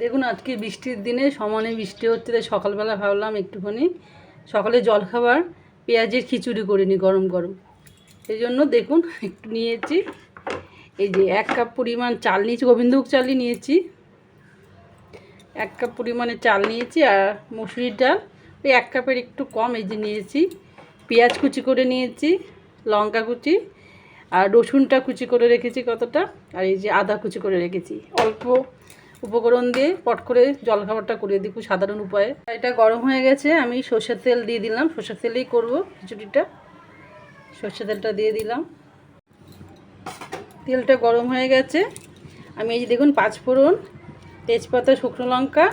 দেখুন, আজকে বৃষ্টির দিনে সমানে বৃষ্টি হচ্ছে, তাই সকালবেলা ভাবলাম একটুখানি সকালে জলখাবার, পেঁয়াজের খিচুড়ি করে নিই গরম গরম। এই জন্য দেখুন, একটু নিয়েছি, এই যে এক কাপ পরিমাণ চাল নিয়েছি, গোবিন্দভোগ চালই নিয়েছি। এক কাপ পরিমাণে চাল নিয়েছি আর মুসুরির ডাল, ওই এক কাপের একটু কম এই যে নিয়েছি। পেঁয়াজ কুচি করে নিয়েছি, লঙ্কা কুচি আর রসুনটা কুচি করে রেখেছি কতটা, আর এই যে আদা কুচি করে রেখেছি। অল্প উপকরণ দিয়ে পট করে জলখাবারটা করে দিই, খুব সাধারণ উপায়ে। এটা গরম হয়ে গেছে, আমি সর্ষের তেল দিয়ে দিলাম। সর্ষের তেলেই করব খিচুড়িটা। সর্ষের তেলটা দিয়ে দিলাম। তেলটা গরম হয়ে গেছে। আমি এই যে দেখুন পাঁচফোড়ন, তেজপাতা, শুকনো লঙ্কা,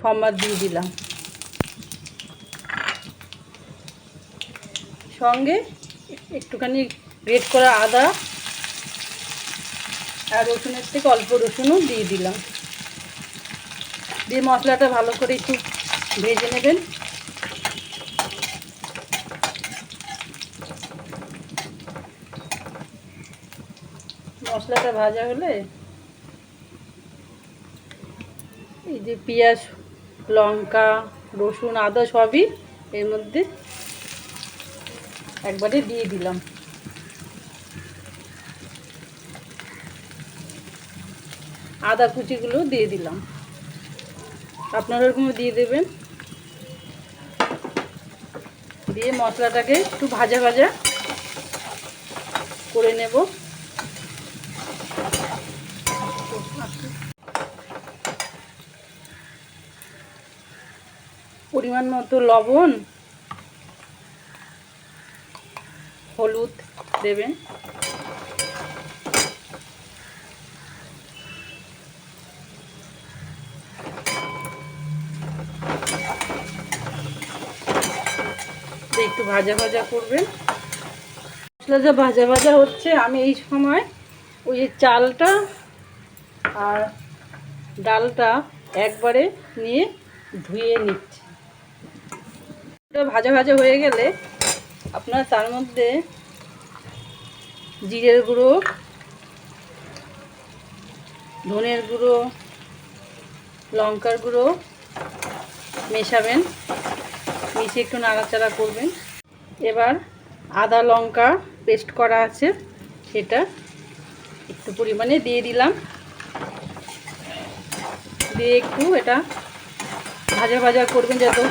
সম্বাদ দিয়ে দিলাম। সঙ্গে একটুখানি গ্রেট করা আদা আর রসুনের থেকে অল্প রসুনও দিয়ে দিলাম। দিয়ে মশলাটা ভালো করে একটু ভেজে নেবেন। মশলাটা ভাজা হলে এই যে পেঁয়াজ, লঙ্কা, রসুন, আদা সবই এর মধ্যে একবারে দিয়ে দিলাম। আদা কুচিগুলো দিয়ে দিলাম। আপনারা ওরকম দিয়ে দেবেন। দিয়ে মশলাটাকে একটু ভাজা ভাজা করে নেব। পরিমাণ মতো লবণ, হলুদ দেবেন। দিয়ে একটু ভাজা ভাজা করবেন। মশলা যা ভাজা ভাজা হচ্ছে, আমি এই সময় ওই যে চালটা আর ডালটা একবারে নিয়ে ধুয়ে নিচ্ছি। ভাজা ভাজা হয়ে গেলে আপনার তার মধ্যে জিরের গুঁড়ো, ধনের গুঁড়ো, লঙ্কার গুঁড়ো মেশাবেন। মিশিয়ে একটু নাড়াচাড়া করবেন। এবার আদা লঙ্কা পেস্ট করা আছে, সেটা একটু পরিমাণে দিয়ে দিলাম। দিয়ে একটু এটা ভাজা ভাজা করবেন যাতে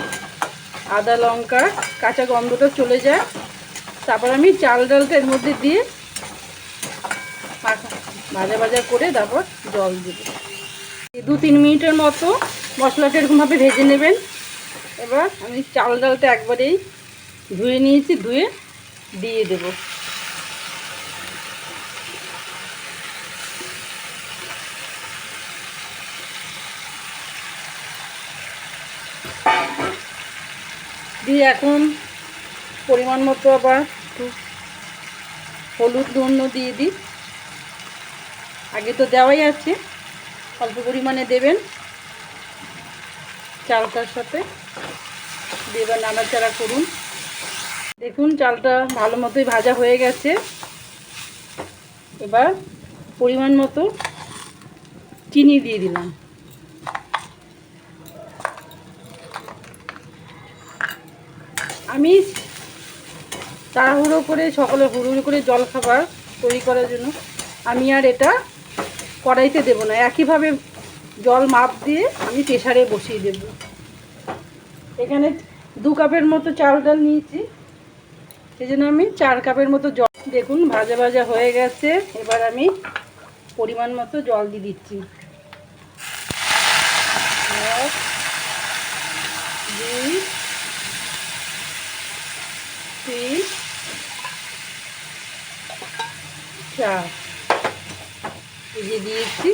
আদা লঙ্কা কাঁচা গন্ধটা চলে যায়। তারপর আমি চাল ডালটা এর মধ্যে দিয়ে ভাজা ভাজা করে তারপর জল দেবো। দু তিন মিনিটের মতো মশলাটা এরকমভাবে ভেজে নেবেন। এবার আমি চাল ডালটা একবারেই ধুয়ে নিয়েছি, ধুয়ে দিয়ে দেব। দিয়ে এখন পরিমাণ মতো আবার একটু হলুদ নুন দিয়ে দিই। আগে তো দেওয়াই আছে, অল্প পরিমাণে দেবেন। চালটার সাথে দিয়ে এবার নাড়াচাড়া করুন। দেখুন চালটা ভালো মতোই ভাজা হয়ে গেছে। এবার পরিমাণ মতো চিনি দিয়ে দিলাম। আমি তাড়াহুড়ো করে সকালে হুড়ুড়ি করে জল খাবার তৈরি করার জন্য আমি আর এটা কড়াইতে দেবো না। একইভাবে জল মাপ দিয়ে আমি প্রেশারে বসিয়ে দেব। এখানে দু কাপের মতো চাল ডাল নিয়েছি। সেই জন্য আমি চার কাপের মতো জল দেখুন, ভাজা ভাজা হয়ে গেছে। এবার আমি পরিমাণ মতো জল দিয়ে দিচ্ছি। তিন, চার। এই যে দিয়েছি।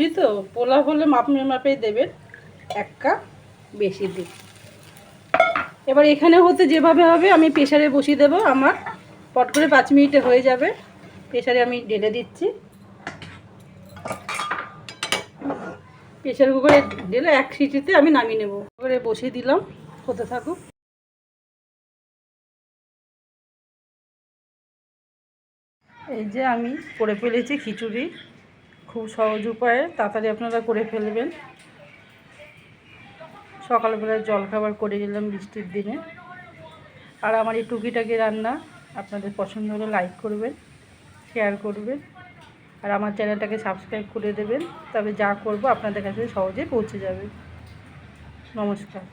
খিচুড়ি তো পোলা হলে মাপ মাপেই দেবেন, এক কাপ বেশি দিন। এবার এখানে হতে যেভাবে হবে, আমি প্রেশারে বসিয়ে দেবো আমার, পট করে পাঁচ মিনিটে হয়ে যাবে। প্রেশারে আমি ঢেলে দিচ্ছি। প্রেশার কুকারে ঢেলে এক সিটিতে আমি নামিয়ে নেব। করে বসিয়ে দিলাম, হতে থাকুক। এই যে আমি করে ফেলেছি খিচুড়ি। খুব সহজ উপায়ে তাড়াতাড়ি আপনারা করে ফেলবেন। সকালবেলায় জলখাবার করে দিলাম বৃষ্টির দিনে। আর আমার এই টুকিটাকি রান্না আপনাদের পছন্দ হলে লাইক করবেন শেয়ার করবেন, আর আমার চ্যানেলটাকে সাবস্ক্রাইব করে দেবেন, তবে যা করব আপনাদের কাছে সহজে পৌঁছে যাবে। নমস্কার।